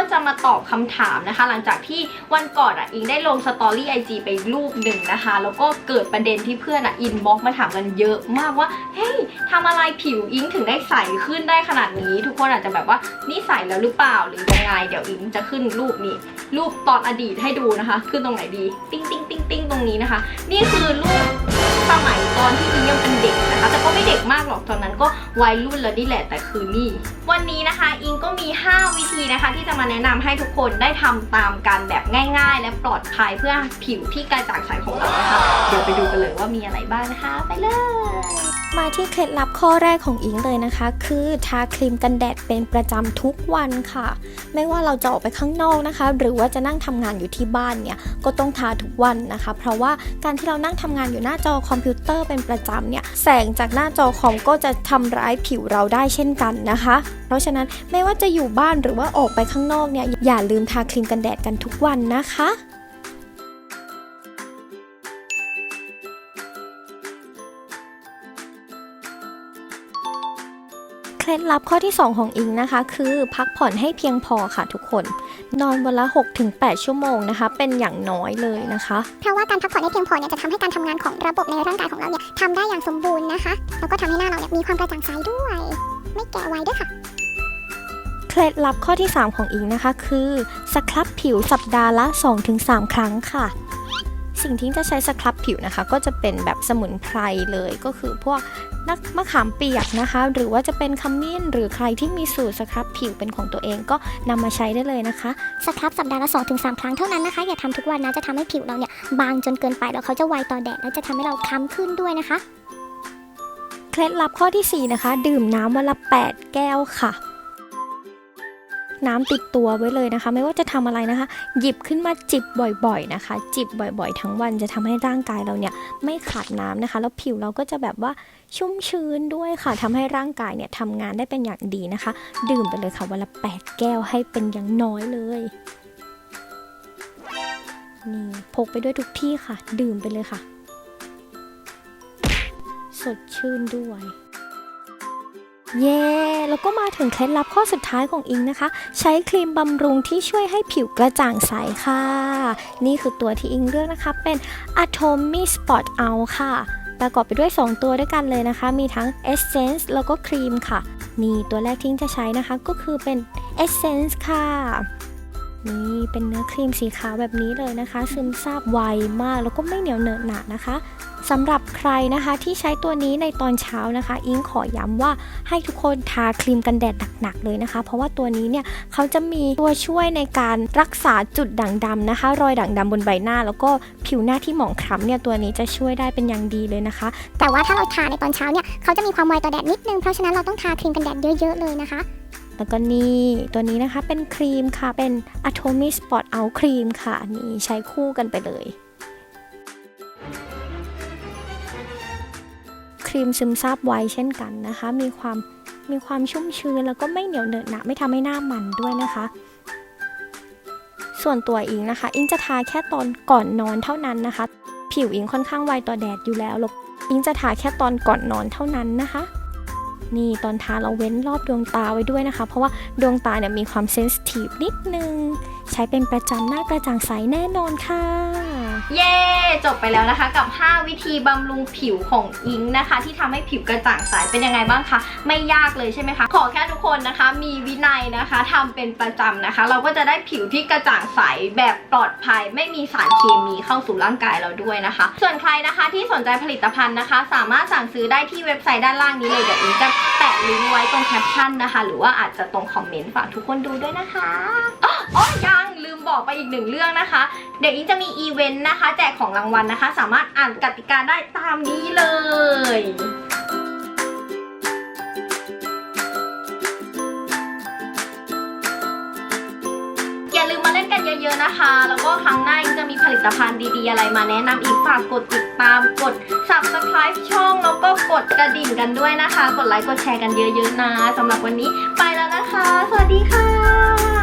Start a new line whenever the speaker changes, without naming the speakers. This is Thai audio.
็จะมาตอบคำถามนะคะ หลังจากที่วันก่อนอะอิงได้ลงสตอรี่ไอจีไปรูปหนึ่งนะคะ แล้วก็เกิดประเด็นที่เพื่อนอะอินบ็อกมาถามกันเยอะมากว่า เฮ้ยทำอะไรผิวอิงถึงได้ใสขึ้นได้ขนาดนี้ ทุกคนอาจจะแบบว่านี่ใสแล้วหรือเปล่าหรือยังไง เดี๋ยวอิงจะขึ้นรูปนี้ รูปตอนอดีตให้ดูนะคะ ขึ้นตรงไหนดี ติ้งติ้งติ้งติ้งตรงนี้นะคะ นี่คือรูป สมัยตอนที่อิงยังเป็นเด็กนะคะ แต่ก็ไม่เด็กมากหรอกตอนนั้นก็วัยรุ่นแล้วนี่แหละแต่คือนี่ วันนี้นะคะ อิงก็มี 5 วิธีนะคะ ที่จะมาแนะนำให้ทุกคนได้ทำตามกันแบบง่าย ๆ และปลอดภัยเพื่อผิวที่กระจ่างใสของเรานะคะ เดี๋ยวไปดูกันเลยว่ามีอะไรบ้างนะคะ ไปเลย
มาที่เคล็ดลับข้อแรกของอิงเลยนะคะ คือทาครีมกันแดดเป็นประจำทุกวันค่ะ ไม่ว่าเราจะออกไปข้างนอกนะคะ หรือว่าจะนั่งทำงานอยู่ที่บ้านเนี่ยก็ต้องทาทุกวันนะคะ เพราะว่าการที่เรานั่งทำงานอยู่หน้าจอคอมพิวเตอร์เป็นประจำเนี่ยแสงจากหน้าจอคอมก็จะทำร้ายผิวเราได้เช่นกันนะคะ เพราะฉะนั้นไม่ว่าจะอยู่บ้านหรือว่าออกไปข้างนอกเนี่ยอย่าลืมทาครีมกันแดดกันทุกวันนะคะ เคล็ดลับข้อที่ 2 ของอิงนะคะ คือพักผ่อนให้เพียงพอค่ะทุกคน นอนวันละ 6-8 ชั่วโมงนะคะ เป็นอย่างน้อยเลยนะคะ
เพราะว่าการพักผ่อนให้เพียงพอเนี่ยจะทำให้การทำงานของระบบในร่างกายของเราเนี่ยทำได้อย่างสมบูรณ์นะคะ แล้วก็ทำให้หน้าเราเนี่ยมีความกระจ่างใสด้วย ไม่แก่ไวด้วยค่ะ
เคล็ดลับข้อที่ 3 ของอิงนะคะ คือสครับผิวสัปดาห์ละ 2-3 ครั้งค่ะ สิ่งที่จะใช้สครับผิวนะคะ ก็จะเป็นแบบสมุนไพรเลยก็คือพวกนักมะขามเปียกนะคะ หรือว่าจะเป็นขมิ้นหรือใครที่มีสูตรสครับผิวเป็นของตัวเองก็นำมาใช้ได้เลยนะคะ
สครับสัปดาห์ละ2-3ครั้งเท่านั้นนะคะ อย่าทำทุกวันนะจะทำให้ผิวเราเนี่ยบางจนเกินไปแล้วเขาจะไวต่อแดดและจะทำให้เราคล้ำขึ้นด้วยนะคะ
เคล็ดลับข้อทีสี่4 นะคะ ดื่มน้ำวันละ 8 แก้วค่ะ น้ำติดตัวไว้เลยนะคะ ไม่ว่าจะทำอะไรนะคะ หยิบขึ้นมาจิบบ่อยๆนะคะ จิบบ่อยๆ ทั้งวันจะทำให้ร่างกายเราเนี่ยไม่ขาดน้ำนะคะ แล้วผิวเราก็จะแบบว่าชุ่มชื้นด้วยค่ะทำให้ร่างกายเนี่ยทำงานได้เป็นอย่างดีนะคะ ดื่มไปเลยค่ะวันละ 8 แก้วให้เป็นอย่างน้อยเลยนี่พกไปด้วยทุกที่ค่ะ ดื่มไปเลยค่ะ สดชื่นด้วย เย้แล้วก็มาถึงเคล็ดลับข้อสุดท้ายของอิงนะคะ ใช้ครีมบำรุงที่ช่วยให้ผิวกระจ่างใสค่ะ นี่คือตัวที่อิงเลือกนะคะ เป็น Atomy Spot Out ค่ะ ประกอบไปด้วย 2 ตัวด้วยกันเลยนะคะ มีทั้ง Essence แล้วก็ครีมค่ะ นี่ตัวแรกที่อิงจะใช้นะคะก็คือเป็น Essence ค่ะ นี่เป็นเนื้อครีมสีขาวแบบนี้เลยนะคะ ซึมซาบไวมากแล้วก็ไม่เหนียวเหนอะหนะนะคะสำหรับใครนะคะที่ใช้ตัวนี้ในตอนเช้านะคะ อิงขอย้ำว่าให้ทุกคนทาครีมกันแดดหนักๆเลยนะคะ เพราะว่าตัวนี้เนี่ยเขาจะมีตัวช่วยในการรักษาจุดด่างดำนะคะ รอยด่างดำบนใบหน้า แล้วก็ผิวหน้าที่หมองคล้ำเนี่ยตัวนี้จะช่วยได้เป็นอย่างดีเลยนะคะ
แต่ว่าถ้าเราทาในตอนเช้าเนี่ยเขาจะมีความไวต่อแดดนิดนึงเพราะฉะนั้นเราต้องทาครีมกันแดดเยอะๆเลยนะคะ
แล้วก็นี่ตัวนี้นะคะเป็นครีมค่ะ เป็น Atomy Spot Out ครีมค่ะ นี่ใช้คู่กันไปเลย ครีมซึมซาบไวเช่นกันนะคะ มีความมีความชุ่มชื้นแล้วก็ไม่เหนียวเหนอะหนะไม่ทำให้หน้ามันด้วยนะคะ ส่วนตัวอิงนะคะ อิงจะทาแค่ตอนก่อนนอนเท่านั้นนะคะ ผิวอิงค่อนข้างไวต่อแดดอยู่แล้วแล้วอิงจะทาแค่ตอนก่อนนอนเท่านั้นนะคะ นี่ตอนทาเราเว้นรอบดวงตาไว้ด้วยนะคะ เพราะว่าดวงตาเนี่ยมีความเซนซิทีฟนิดนึง ใช้เป็นประจำหน้ากระจ่างใสแน่นอนค่ะ
เย้ จบไปแล้วนะคะกับ 5 วิธีบำรุงผิวของอิงนะคะ ที่ทำให้ผิวกระจ่างใสเป็นยังไงบ้างคะไม่ยากเลยใช่ไหมคะ ขอแค่ทุกคนนะคะ มีวินัยนะคะทำเป็นประจำนะคะ เราก็จะได้ผิวที่กระจ่างใสแบบปลอดภัย ไม่มีสารเคมีเข้าสู่ร่างกายเราด้วยนะคะ ส่วนใครนะคะที่สนใจผลิตภัณฑ์นะคะ สามารถสั่งซื้อได้ที่เว็บไซต์ด้านล่างนี้เลยเดี๋ยวอิงจะแปะลิงก์ไว้ตรงแคปชั่นนะคะ หรือว่าอาจจะตรงคอมเมนต์ฝากทุกคนดูด้วยนะคะอ๋อยัง บอกไปอีกหนึ่งเรื่องนะคะ เดี๋ยวอิงจะมีอีเวนต์นะคะ แจกของรางวัลนะคะ สามารถอ่านกติกาได้ตามนี้เลยอย่าลืมมาเล่นกันเยอะๆนะคะ แล้วก็ครั้งหน้าอิงจะมีผลิตภัณฑ์ดีๆ อะไรมาแนะนำอีกฝากกดติดตามกด subscribe ช่อง แล้วก็กดกระดิ่งกันด้วยนะคะ กดไลค์กดแชร์กันเยอะๆนะสำหรับวันนี้ไปแล้วนะคะ สวัสดีค่ะ